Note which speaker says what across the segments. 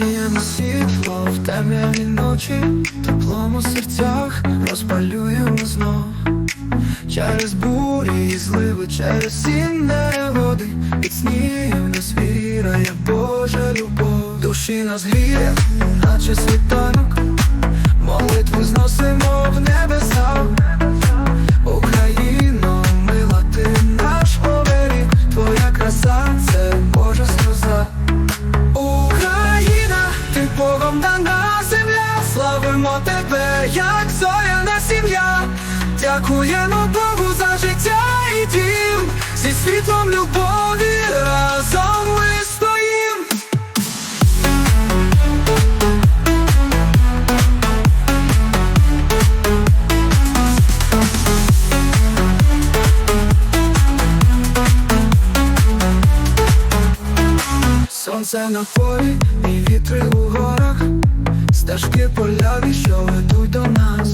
Speaker 1: Гріємо світло в темряві ночі, теплом у серцях розпалюємо знов Через бурі і зливи, через сінне води Під снігом нас віра, я Божа любов, душі нас гріє, наче як зоряна сім'я. Дякуємо Богу за життя і дім, зі світлом любові разом ми. Сонце на полі і вітри у горах, стежки поляві, що ведуть до нас.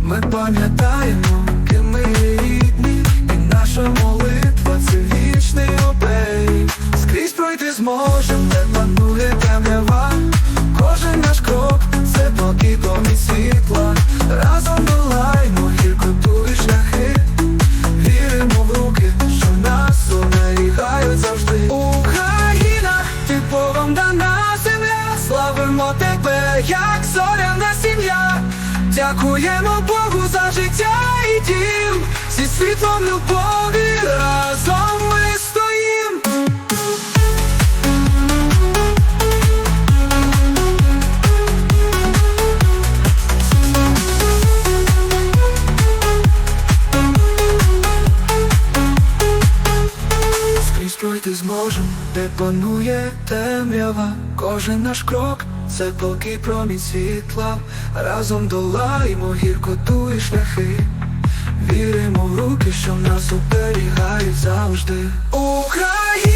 Speaker 1: Ми пам'ятаємо, ким ми є рідні, і наша молитва це вічний обей. Скрізь пройти зможем, де панує темрява. Кожен наш крок це поки і світла. Тебе, як зоряна сім'я. Дякуємо Богу за життя і дім, зі світлом любові Пройти зможем, де панує темрява. Кожен наш крок це палкий промінь світла. Разом долаємо гіркоту і шляхи. Віримо в руки, що нас оберігають завжди. Україна,